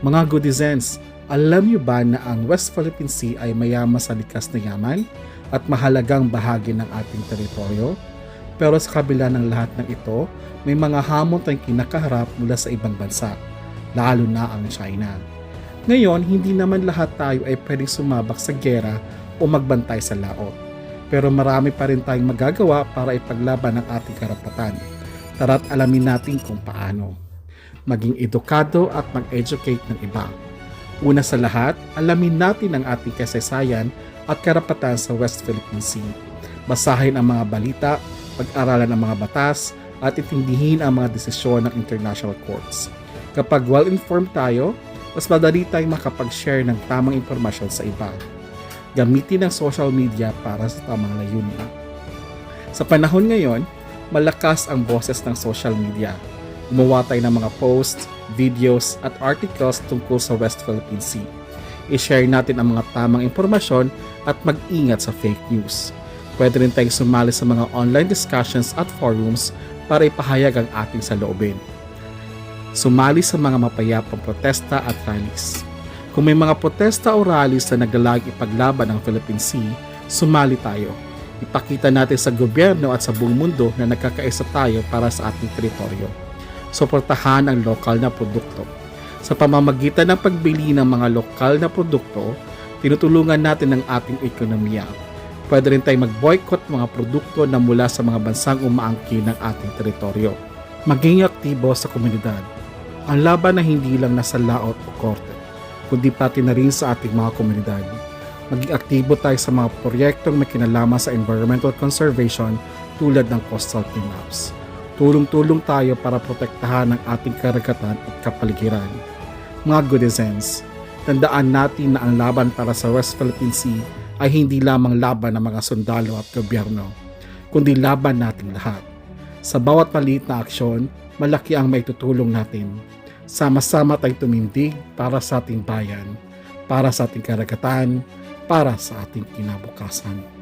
Mga goodizens, alam niyo ba na ang West Philippine Sea ay mayaman sa likas na yaman at mahalagang bahagi ng ating teritoryo? Pero sa kabila ng lahat ng ito, may mga hamon tayong kinakaharap mula sa ibang bansa, lalo na ang China. Ngayon, hindi naman lahat tayo ay pwedeng sumabak sa gera o magbantay sa laot. Pero marami pa rin tayong magagawa para ipaglaban ang ating karapatan. Tara't alamin natin kung paano. Maging edukado at mag-educate ng iba. Una sa lahat, alamin natin ang ating kasaysayan at karapatan sa West Philippine Sea. Basahin ang mga balita, pag-aralan ang mga batas, at itindihin ang mga desisyon ng international courts. Kapag well-informed tayo, mas madali tayong makapag-share ng tamang impormasyon sa iba. Gamitin ang social media para sa tamang layunin. Sa panahon ngayon, malakas ang boses ng social media. Gumawa tayo ng mga posts, videos at articles tungkol sa West Philippine Sea. I-share natin ang mga tamang impormasyon at mag-ingat sa fake news. Pwede rin tayong sumali sa mga online discussions at forums para ipahayag ang ating saloobin. Sumali sa mga mapayapang protesta at rallies. Kung may mga protesta o rallies na naglalag ipaglaban ng Philippine Sea, sumali tayo. Ipakita natin sa gobyerno at sa buong mundo na nagkakaisa tayo para sa ating teritoryo. Suportahan ang lokal na produkto. Sa pamamagitan ng pagbili ng mga lokal na produkto, tinutulungan natin ang ating ekonomiya. Pwede rin tayong mag-boycott mga produkto na mula sa mga bansang umaangkin ng ating teritoryo. Maging aktibo sa komunidad. Ang laban na hindi lang nasa laot o korte, kundi pati na rin sa ating mga komunidad. Maging aktibo tayo sa mga proyektong may kinalaman sa environmental conservation tulad ng coastal cleanups. Tulong-tulong tayo para protektahan ang ating karagatan at kapaligiran. Mga goodizens, tandaan natin na ang laban para sa West Philippine Sea ay hindi lamang laban ng mga sundalo at gobyerno, kundi laban natin lahat. Sa bawat maliit na aksyon, malaki ang maitutulong natin. Sama-sama tayong tumindig para sa ating bayan, para sa ating karagatan, para sa ating kinabukasan.